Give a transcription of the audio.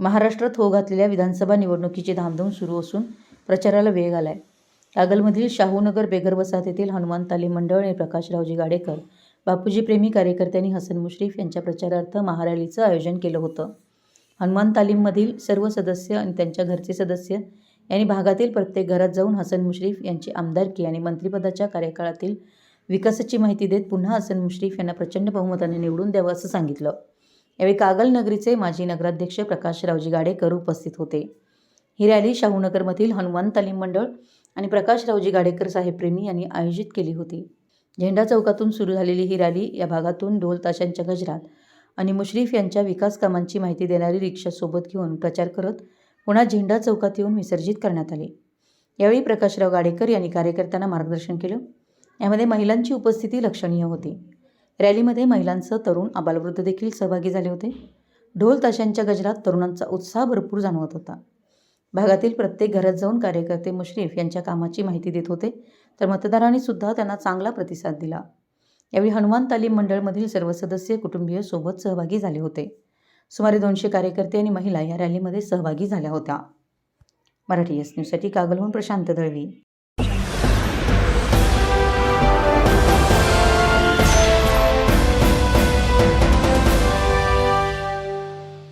महाराष्ट्रात हो घातलेल्या विधानसभा निवडणुकीची धामधूम सुरू असून प्रचाराला वेग आलाय. कागलमधील शाहूनगर बेगर वसाहतीतील हनुमान तालीम मंडळ आणि प्रकाशरावजी गाडेकर बापूजी प्रेमी कार्यकर्त्यांनी हसन मुश्रीफ यांच्या प्रचारार्थ महारॅलीचं आयोजन केलं होतं. हनुमान तालीममधील सर्व सदस्य आणि त्यांच्या घरचे सदस्य यांनी भागातील प्रत्येक घरात जाऊन हसन मुश्रीफ यांची आमदारकी आणि मंत्रिपदाच्या कार्यकाळातील विकासाची माहिती देत पुन्हा हसन मुश्रीफ यांना प्रचंड बहुमताने निवडून द्यावं असं सांगितलं. यावेळी कागल नगरीचे माजी नगराध्यक्ष प्रकाशरावजी गाडेकर उपस्थित होते. ही रॅली शाहूनगरमधील हनुमान तालीम मंडळ आणि प्रकाशरावजी गाडेकर साहेब प्रेमी यांनी आयोजित केली होती. झेंडा चौकातून सुरू झालेली ही रॅली या भागातून ढोल ताशांच्या गजरात आणि मुश्रीफ यांच्या विकास कामांची माहिती देणारी रिक्षा सोबत घेऊन प्रचार करत पुन्हा झेंडा चौकात येऊन विसर्जित करण्यात आले. यावेळी प्रकाशराव गाडेकर यांनी कार्यकर्त्यांना मार्गदर्शन केलं. यामध्ये महिलांची उपस्थिती लक्षणीय होती. रॅलीमध्ये महिलांसह तरुण आबालवृद्ध देखील सहभागी झाले होते. ढोल ताशांच्या गजरात तरुणांचा उत्साह भरपूर जाणवत होता. भागातील प्रत्येक घरात जाऊन कार्यकर्ते मुश्रीफ यांच्या कामाची माहिती देत होते तर मतदारांनी सुद्धा त्यांना चांगला प्रतिसाद दिला. यावेळी हनुमान तालीम मंडळमधील सर्व सदस्य कुटुंबीय सोबत सहभागी झाले होते. सुमारे दोनशे कार्यकर्ते आणि महिला या रॅलीमध्ये सहभागी झाल्या होत्या. मराठी एस न्यूजसाठी कागलहून प्रशांत दळवी.